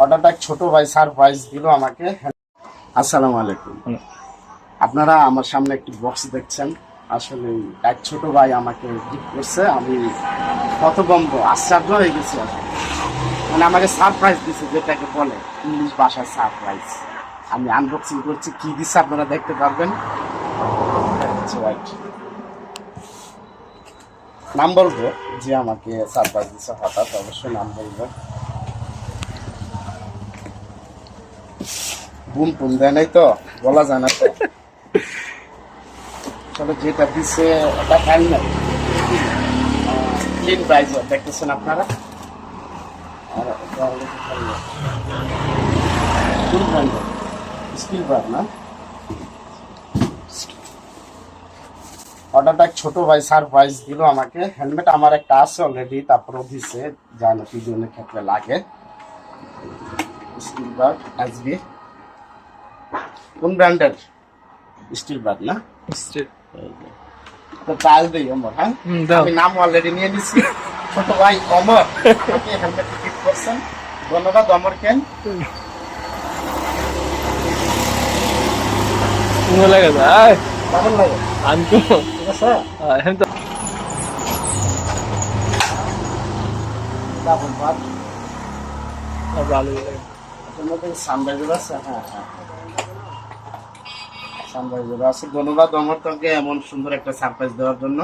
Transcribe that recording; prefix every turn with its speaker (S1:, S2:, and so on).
S1: হঠাৎ এক ছোট ভাই সারপ্রাইজ দিল আমাকে। আসসালামু আলাইকুম। আপনারা আমার সামনে একটি বক্স দেখছেন। আসলে এক ছোট ভাই আমাকে গিফট করছে। আমি হতভম্ব আশ্চর্য হয়ে গেছি মানে আমাকে সারপ্রাইজ দিছে যেটাকে বলে ইংলিশ ভাষার সারপ্রাইজ। আমি আনবক্সিং করছি কি দিচ্ছে আপনারা দেখতে পারবেন। নাম বলব যে আমাকে সারপ্রাইজ দিচ্ছে হঠাৎ অবশ্যই নাম বলব। বুম টুম দেয় নাই তো, বলা যায় না তো। আসলে যেটা দিছে ওটা হ্যান্ডমেড ক্লিন প্রাইজ দেখতেছেন আপনারা? হঠাৎ এক ছোট ভাই সারপ্রাইজ দিল আমাকে। হেলমেট আমার একটা আছে অলরেডি তারপরেও দিছে। যা না পিজনের ক্ষেত্রে লাগে। স্টিল বার এসবি কোন ব্র্যান্ডের? স্টিল বার না? তো ট্রায়াল দিই অমর হ্যাঁ? আমি নাম অলরেডি নিয়ে নিছি। ছোট ভাই অমর আপনি হেলমেট করছেন। ধন্যবাদ অমর কেন?
S2: সুন্দর লাগে তো
S1: কেমন লাগে?
S2: আনকো
S1: ঠিক আছে?
S2: তো
S1: ডাবল বার? সানরাইজার হ্যাঁ হ্যাঁ সানরাইজার আছে। ধন্যবাদ এমন সুন্দর একটা সারপ্রাইজ দেওয়ার জন্য।